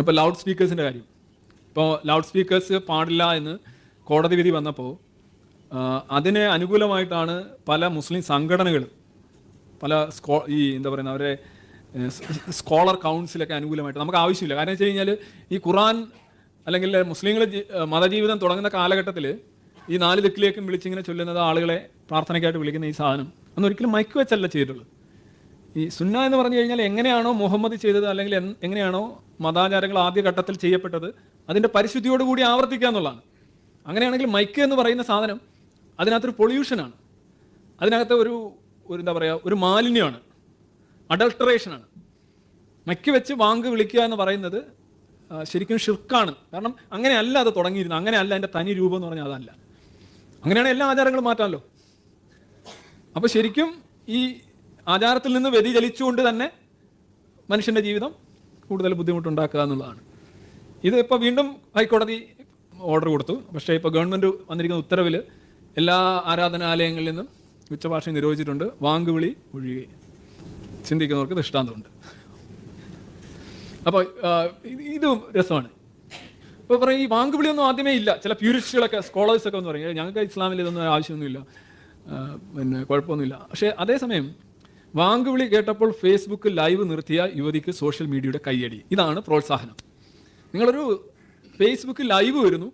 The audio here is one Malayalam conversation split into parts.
ഇപ്പോൾ ലൗഡ് സ്പീക്കേഴ്സിന്റെ കാര്യം. ഇപ്പോൾ ലൗഡ് സ്പീക്കേഴ്സ് പാടില്ല എന്ന് കോടതി വിധി വന്നപ്പോൾ അതിന് അനുകൂലമായിട്ടാണ് പല മുസ്ലിം സംഘടനകളും പല സ്കോ ഈ എന്താ പറയുക അവരെ സ്കോളർ കൗൺസിലൊക്കെ അനുകൂലമായിട്ട് നമുക്ക് ആവശ്യമില്ല. കാരണം വെച്ച് കഴിഞ്ഞാൽ ഈ ഖുറാൻ അല്ലെങ്കിൽ മുസ്ലിങ്ങൾ മതജീവിതം തുടങ്ങുന്ന കാലഘട്ടത്തിൽ ഈ നാല് ദിക്കിലേക്കും വിളിച്ചിങ്ങനെ ചൊല്ലുന്നത് ആളുകളെ പ്രാർത്ഥനയ്ക്കായിട്ട് വിളിക്കുന്ന ഈ സാധനം. അന്നൊരിക്കലും മൈക്ക് വെച്ചല്ല ചെയ്തിട്ടുള്ളത്. ഈ സുന്ന എന്ന് പറഞ്ഞു കഴിഞ്ഞാൽ എങ്ങനെയാണോ മുഹമ്മദ് ചെയ്തത് അല്ലെങ്കിൽ എങ്ങനെയാണോ മതാചാരങ്ങൾ ആദ്യഘട്ടത്തിൽ ചെയ്യപ്പെട്ടത് അതിന്റെ പരിശുദ്ധിയോടുകൂടി ആവർത്തിക്കുക എന്നുള്ളതാണ്. അങ്ങനെയാണെങ്കിൽ മൈക്ക് എന്ന് പറയുന്ന സാധനം അതിനകത്തൊരു പൊള്യൂഷനാണ് അതിനകത്ത് ഒരു ഒരു എന്താ പറയുക ഒരു മാലിന്യമാണ്. അഡൾട്ടറേഷനാണ് മൈക്ക് വെച്ച് വാങ്ക് വിളിക്കുക എന്ന് പറയുന്നത് ശരിക്കും ഷിർക്കാണ് കാരണം അങ്ങനെയല്ല അത് തുടങ്ങിയിരുന്നത്. അങ്ങനെയല്ല അതിന്റെ തനി രൂപം എന്ന് പറഞ്ഞാൽ അതല്ല. അങ്ങനെയാണ് എല്ലാ ആചാരങ്ങളും മാറ്റാമല്ലോ. അപ്പോൾ ശരിക്കും ഈ ആചാരത്തിൽ നിന്ന് വ്യതിചലിച്ചുകൊണ്ട് തന്നെ മനുഷ്യന്റെ ജീവിതം കൂടുതൽ ബുദ്ധിമുട്ടുണ്ടാക്കുക എന്നുള്ളതാണ്. ഇത് ഇപ്പോൾ വീണ്ടും ഹൈക്കോടതി ഓർഡർ കൊടുത്തു. പക്ഷേ ഇപ്പോൾ ഗവൺമെന്റ് വന്നിരിക്കുന്ന ഉത്തരവിൽ എല്ലാ ആരാധനാലയങ്ങളിൽ നിന്നും ഉച്ചഭാഷ നിരോധിച്ചിട്ടുണ്ട്. വാങ്കുവിളി ഒഴികെ. ചിന്തിക്കുന്നവർക്ക് ദൃഷ്ടാന്തമുണ്ട്. അപ്പോൾ ഇതും രസമാണ്. ഇപ്പോൾ പറയും ഈ വാങ്കുവിളിയൊന്നും ആദ്യമേ ഇല്ല. ചില പ്യൂരിസ്റ്റുകളൊക്കെ സ്കോളേഴ്സൊക്കെ എന്ന് പറയും ഞങ്ങൾക്ക് ഇസ്ലാമിൽ ഇതൊന്നും ആവശ്യമൊന്നുമില്ല. പിന്നെ കുഴപ്പമൊന്നുമില്ല. പക്ഷേ അതേസമയം വാങ്കുവിളി കേട്ടപ്പോൾ ഫേസ്ബുക്ക് ലൈവ് നിർത്തിയ യുവതിക്ക് സോഷ്യൽ മീഡിയയുടെ കയ്യടി. ഇതാണ് പ്രോത്സാഹനം. നിങ്ങളൊരു ഫേസ്ബുക്ക് ലൈവ് വരുന്നു.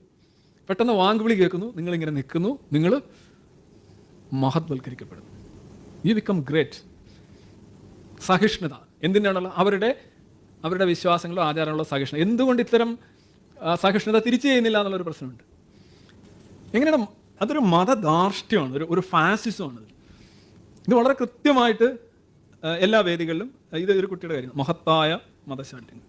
പെട്ടെന്ന് വാങ്കുവിളി കേൾക്കുന്നു. നിങ്ങളിങ്ങനെ നിൽക്കുന്നു. നിങ്ങൾ മഹത്വൽക്കരിക്കപ്പെടുന്നു. യു ബിക്കം ഗ്രേറ്റ് സഹിഷ്ണുത. എന്തിനാണുള്ള അവരുടെ അവരുടെ വിശ്വാസങ്ങളോ ആചാരങ്ങളോ സഹിഷ്ണുത. എന്തുകൊണ്ട് ഇത്തരം സഹിഷ്ണുത തിരിച്ചു ചെയ്യുന്നില്ല എന്നുള്ളൊരു പ്രശ്നമുണ്ട്. എങ്ങനെയാണ്? അതൊരു മതധാർഷ്ട്യമാണ്. ഒരു ഒരു ഫാസിസമാണ് ഇത്. വളരെ കൃത്യമായിട്ട് എല്ലാ വേദികളിലും ഇത് ഒരു കുട്ടിയുടെ കാര്യം മഹത്തായ മതശാഠ്യങ്ങൾ